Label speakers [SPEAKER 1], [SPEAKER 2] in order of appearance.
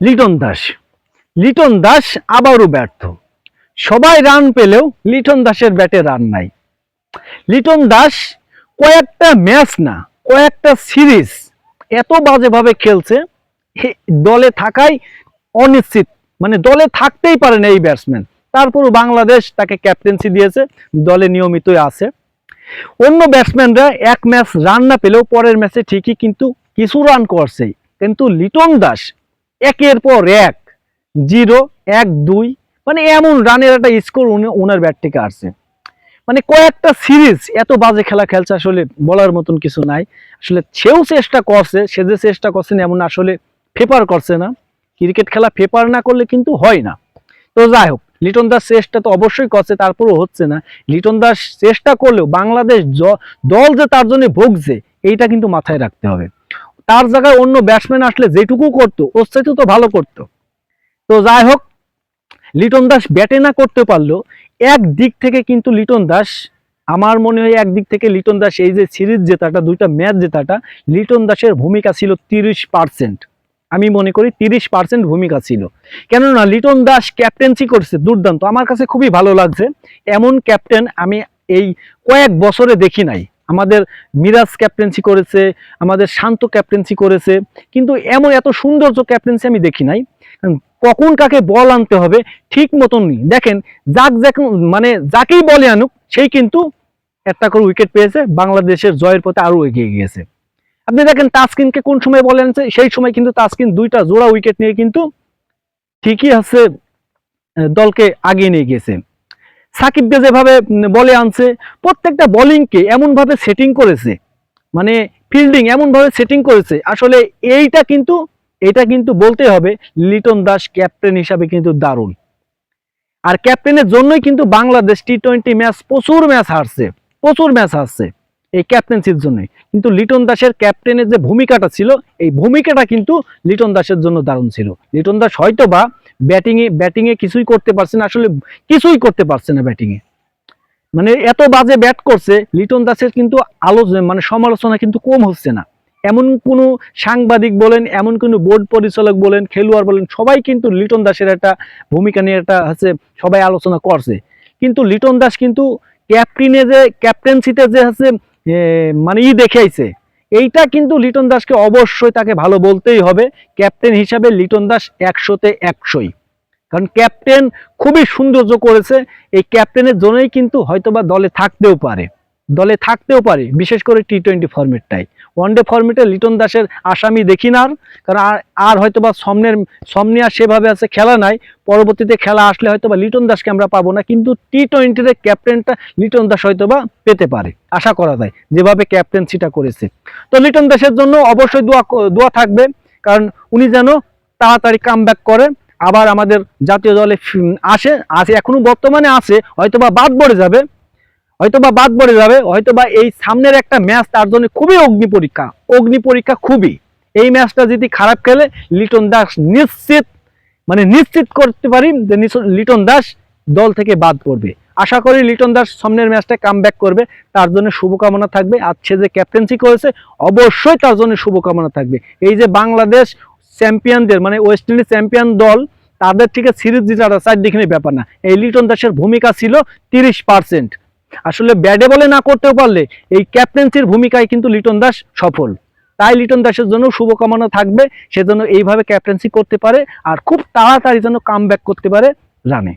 [SPEAKER 1] লিটন দাস। লিটন দাস আবারও ব্যর্থ। সবাই রান পেলেও লিটন দাসের ব্যাটে রান নাই। লিটন দাস কয়েকটা ম্যাচ না, কয়েকটা সিরিজ এত বাজেভাবে খেলছে দলে থাকাই অনিশ্চিত। মানে দলে থাকতেই পারে না এই ব্যাটসম্যান তারপরও বাংলাদেশ তাকে ক্যাপ্টেন্সি দিয়েছে, দলে নিয়মিতই আছে। অন্য ব্যাটসম্যানরা এক ম্যাচ রান না পেলেও পরের ম্যাচে ঠিকই কিন্তু কিছু রান করছেই। কিন্তু লিটন দাস একের পর এক, জিরো, এক, দুই মানে এমন রানের একটা স্কোর ওনার ব্যাট থেকে আসছে। মানে কয়েকটা সিরিজ এত বাজে খেলা খেলছে আসলে বলার মতন কিছু নাই। আসলে সেও চেষ্টা করছে, সে যে চেষ্টা করছে না, এমন আসলে ফেপার করছে না। ক্রিকেট খেলা ফেপার না করলে কিন্তু হয় না। তো যাই হোক, লিটন দাস চেষ্টা তো অবশ্যই করছে, তারপরেও হচ্ছে না। লিটন দাস চেষ্টা করলেও বাংলাদেশ দল যে তার জন্য ভুগছে, এইটা কিন্তু মাথায় রাখতে হবে। তার জায়গায় অন্য ব্যাটসম্যান আসলে যেটুকু করতো, ওর চাইতেও তো ভালো করতো। তো যাই হোক, লিটন দাস ব্যাটে না করতে পারল এক দিক থেকে কিন্তু লিটন দাস, আমার মনে হয় একদিক থেকে লিটন দাস এই যে সিরিজ জেতাটা, দুইটা ম্যাচ জেতাটা, লিটন দাসের ভূমিকা ছিল তিরিশ পার্সেন্ট। আমি মনে করি তিরিশ পার্সেন্ট ভূমিকা ছিল। কেননা লিটন দাস ক্যাপ্টেন্সি করছে, দুর্দান্ত। আমার কাছে খুবই ভালো লাগছে। এমন ক্যাপ্টেন আমি এই কয়েক বছরে দেখি নাই। আমাদের মিরাজ ক্যাপ্টেন্সি করেছে, আমাদের শান্ত ক্যাপ্টেন্সি করেছে, কিন্তু এমন এত সৌন্দর্য ক্যাপ্টেন্সি আমি দেখি নাই। কখন কাকে বল আনতে হবে ঠিক মতন দেখেন, যাক যাক মানে যাকেই বলে আনুক সেই কিন্তু একটা করে উইকেট পেয়েছে, বাংলাদেশের জয়ের পথে আরও এগিয়ে গিয়েছে। আপনি দেখেন তাসকিনকে কোন সময় বলে আনছে, সেই সময় কিন্তু তাসকিন দুইটা জোড়া উইকেট নিয়ে কিন্তু ঠিকই আছে দলকে আগিয়ে নিয়ে গিয়েছে। সাকিবকে যেভাবে বলে আনছে, প্রত্যেকটা বোলিংকে এমনভাবে সেটিং করেছে মানে ফিল্ডিং এমনভাবে সেটিং করেছে, আসলে এইটা কিন্তু, এটা কিন্তু বলতে হবে লিটন দাস ক্যাপ্টেন হিসাবে কিন্তু দারুণ। আর ক্যাপ্টেনের জন্যই কিন্তু বাংলাদেশ টি টোয়েন্টি ম্যাচ প্রচুর ম্যাচ হারছে, প্রচুর ম্যাচ হারছে। এই ক্যাপ্টেন্সির জন্যই। কিন্তু লিটন দাসের ক্যাপ্টেনের যে ভূমিকাটা ছিল, এই ভূমিকাটা কিন্তু লিটন দাসের জন্য দারুণ ছিল। লিটন দাস হয়তো বা ব্যাটিংয়ে ব্যাটিংয়ে কিছুই করতে পারছে না, আসলে কিছুই করতে পারছে না ব্যাটিংয়ে মানে এত বাজে ব্যাট করছে, লিটন দাসের কিন্তু আলোচনা মানে সমালোচনা কিন্তু কম হচ্ছে না। এমন কোনো সাংবাদিক বলেন, এমন কোনো বোর্ড পরিচালক বলেন, খেলোয়াড় বলেন, সবাই কিন্তু লিটন দাসের একটা ভূমিকা নিয়ে একটা হচ্ছে সবাই আলোচনা করছে। কিন্তু লিটন দাস কিন্তু ক্যাপ্টেনে যে ক্যাপ্টেন্সিতে যে হচ্ছে মানে ই দেখে আইছে এইটা কিন্তু লিটন দাসকে অবশ্যই তাকে ভালো বলতেই হবে। ক্যাপ্টেন হিসাবে লিটন দাস একশোতে একশোই। কারণ ক্যাপ্টেন খুবই সৌন্দর্য করেছে। এই ক্যাপ্টেনের জন্যই কিন্তু হয়তোবা দলে থাকতেও পারে। দলে থাকতেও পারে, বিশেষ করে টি টোয়েন্টি ফর্মেটটাই ওয়ানডে ফর্মেটে লিটন দাসের আসামি দেখি না আর, কারণ আর আর হয়তোবা সামনের, সামনে আর সেভাবে আছে খেলা নাই, পরবর্তীতে খেলা আসলে হয়তোবা লিটন দাসকে আমরা পাবো না, কিন্তু টি টোয়েন্টির ক্যাপ্টেনটা লিটন দাস হয়তোবা পেতে পারে, আশা করা যায়, যেভাবে ক্যাপ্টেন্সিটা করেছে। তো লিটন দাসের জন্য অবশ্যই দোয়া দোয়া থাকবে, কারণ উনি যেন তাড়াতাড়ি কাম করে, আবার আমাদের জাতীয় দলে আসে আসে, এখনও বর্তমানে আছে, হয়তোবা বাদ পড়ে যাবে হয়তোবা বাদ পড়ে যাবে, হয়তোবা এই সামনের একটা ম্যাচ তার জন্য খুবই অগ্নি পরীক্ষা অগ্নি পরীক্ষা খুবই। এই ম্যাচটা যদি খারাপ খেলে, লিটন দাস নিশ্চিত মানে নিশ্চিত করতে পারি যে লিটন দাস দল থেকে বাদ পড়বে। আশা করি লিটন দাস সামনের ম্যাচটা কাম করবে, তার জন্য শুভকামনা থাকবে। আর সে যে ক্যাপ্টেন্সি করেছে, অবশ্যই তার জন্য শুভকামনা থাকবে। এই যে বাংলাদেশ চ্যাম্পিয়নদের মানে ওয়েস্ট ইন্ডিজ চ্যাম্পিয়ন দল, তাদের থেকে সিরিজ জেতাটা চারদিকে ব্যাপার না। এই লিটন দাসের ভূমিকা ছিল তিরিশ পার্সেন্ট আসলে ব্যাডে বলে না করতেও পারলে এই ক্যাপ্টেন্সির ভূমিকায় কিন্তু লিটন দাস সফল। তাই লিটন দাসের জন্য শুভকামনা থাকবে সেজন্য এইভাবে ক্যাপ্টেন্সি করতে পারে আর খুব তাড়াতাড়ি যেন কাম করতে পারে রানে।